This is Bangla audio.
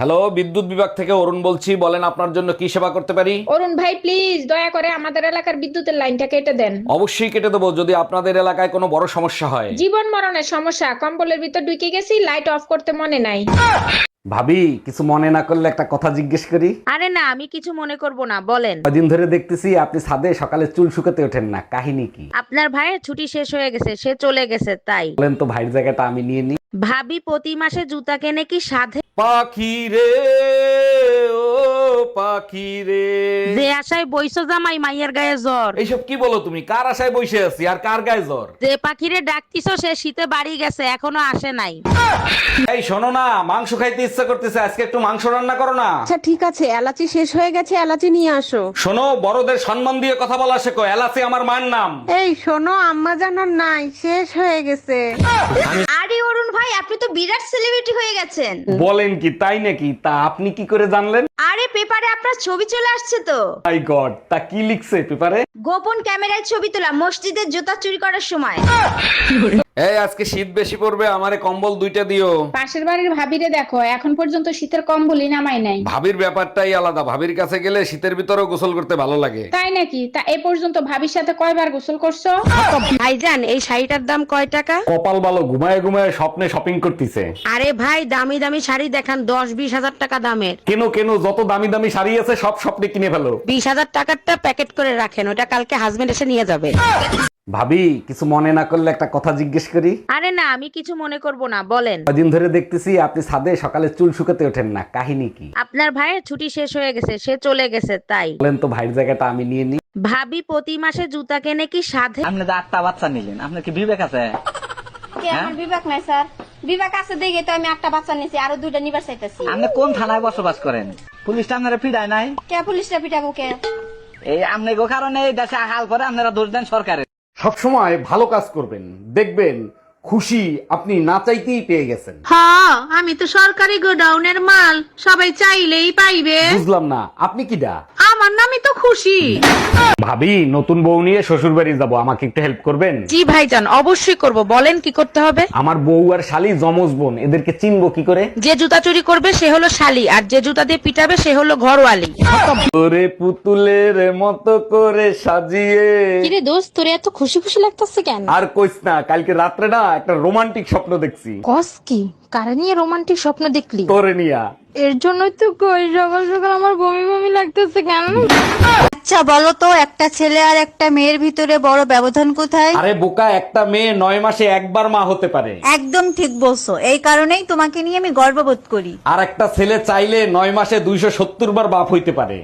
হ্যালো বিদ্যুৎ বিভাগ থেকে অরুণ বলছি। বলেন আপনার জন্য কি সেবা করতে পারি? অরুণ ভাই প্লিজ দয়া করে আমাদের এলাকার বিদ্যুতের লাইনটা কেটে দেন। অবশ্যই কেটে দেবো। যদি আপনাদের এলাকায় কোনো বড় সমস্যা হয়। জীবন মরণের সমস্যা কম্বলের ভিতর ঢুকে গেছি লাইট অফ করতে মনে নাই। ভাবি কিছু মনে না করলে একটা কথা জিজ্ঞেস করি। আরে না আমি কিছু মনে করব না বলেন। কদিন ধরে দেখতেছি আপনি ছাদে সকালে চুল শুকাতে ওঠেন না। কাহিনী কি? আপনার ভাইয়ের ছুটি শেষ হয়ে গেছে সে চলে গেছে তাই। বলেন তো ভাইয়ের জায়গাটা আমি নিয়ে নিই। ভাবি প্রতি মাসে জুতা কেনে কি সাধে পাখি রে ও পাখি রে যে আশায় বইছো জামাই মাইয়ের গায়ে জ্বর। এইসব কি বলো তুমি? কার আশায় বসে আছি আর কার গায়ে জ্বর? যে পাখিরে ডাকতিছো সে শীতে বাড়ি গেছে এখনও আসে নাই। এই শোনো না মাংস খাইতে ইচ্ছা করতেছে আজকে একটু মাংস রান্না করো না। আচ্ছা ঠিক আছে এলাচি শেষ হয়ে গেছে এলাচি নিয়ে আসো। শোনো বড়দের সম্মান দিয়ে কথা বলা শেখো এলাচি আমার মায়ের নাম। এই শোনো আম্মা জানার নাই শেষ হয়ে গেছে। আরে ভাই আপনি তো বিরাট সেলিব্রিটি হয়ে গেছেন। বলেন কি তাই নাকি? তা আপনি কি করে জানলেন? আরে পেপারে আপনার ছবি চলে আসছে তো। মাই গড তা কি লিখছে পেপারে? গোপন ক্যামেরায় ছবি তোলা মসজিদের জুতা চুরি করার সময়। এই আজকে শীত বেশি পড়বে আমারে কম্বল দুইটা দিও। পাশের বাড়ির ভাবিরে দেখো এখন পর্যন্ত শীতের কম্বলই নামাই নাই। ভাবির ব্যাপারটাই আলাদা ভাবির কাছে গেলে শীতের ভিতরেও গোসল করতে ভালো লাগে। তাই নাকি? তা এ পর্যন্ত ভাবির সাথে কয়বার গোসল করছ? ভাইজান এই শাড়িটার দাম কয় টাকা? কপাল ভালো ঘুমায় ঘুমায় স্বপ্নে শপিং করতেছে। আরে ভাই দামি দামি শাড়ি দেখান দশ বিশ হাজার টাকা দামের। কেন কেন যত দামি দামি শাড়ি আছে সব স্বপ্নে কিনে ফেলো। বিশ হাজার টাকারটা প্যাকেট করে রাখেন ওটা কালকে হাজবেন্ড এসে নিয়ে যাবে। ভাবি কিছু মনে না করলে একটা কথা জিজ্ঞেস করি। আরে না আমি কিছু মনে করব না বলেন। কদিন ধরে দেখতেছি আপনি ছাদে সকালে চুল শুকাতে ওঠেন না কাহিনী কি? আপনার ভাইয়ের ছুটি শেষ হয়ে গেছে সে চলে গেছে তাই। বলেন তো ভাইয়ের জায়গাটা আমি নিয়ে নিই। ভাবি প্রতি মাসে জুতা কেনে কি সাধে? আপনি তো আটটা বাচ্চা নিলেন আপনার কি বিবেক আছে? কে আমার বিবেক নাই স্যার। বিবেক আছে দেখে তো আমি একটা বাচ্চা নিয়েছি আরও দুইটা নিবার চাইতেছি আপনি কোন থানায় বসবাস করেন? পুলিশটা আপনারা ফিরায় নাই? কে পুলিশটা পিটাবো কে? এই আপনি গো কারণে এই দেশে হাল করে আপনারা দোষ দেন সরকারের। সবসময় ভালো কাজ করবেন দেখবেন খুশি আপনি না চাইতেই পেয়ে গেছেন। হ্যাঁ আমি তো সরকারি গোডাউনের মাল সবাই চাইলেই পাইবে। বুঝলাম না আপনি কি তো খুশি। ভাবি নতুন বউ নিয়ে শ্বশুর বাড়ি যাব আমাকে একটু হেল্প করবেন? জি ভাইজান অবশ্যই করব। বলেন কি করতে হবে? আমার বউ আর শালি জমজ বোন এদেরকে চিনবো কি করে? যে জুতা চুরি করবে সে হলো শালি আর যে জুতা দিয়ে পিটাবে সে হলো ঘরওয়ালি। তোরে পুতুলের মতো করে সাজিয়ে। কিরে দোস্ত তোর এত খুশি খুশি লাগতেছে কেন? আর কইস না কালকে রাত্রে না একটা রোমান্টিক স্বপ্ন দেখছি। কস কি? কারে নিয়ে রোমান্টিক স্বপ্ন দেখলি? তোরে নিয়া। এর জন্যই তো কই সকাল সকাল আমার বমি বমি লাগতেছে কেন? আচ্ছা বলো তো একটা ছেলে আর একটা মেয়ের ভিতরে বড় ব্যবধান কোথায়? আরে বোকা একটা মেয়ে নয় মাসে একবার মা হতে পারে। একদম ঠিক বলছো। এই কারণেই তোমাকে নিয়ে আমি গর্ববোধ করি। আর একটা ছেলে চাইলে নয় মাসে দুইশো সত্তর বার বাপ হইতে পারে।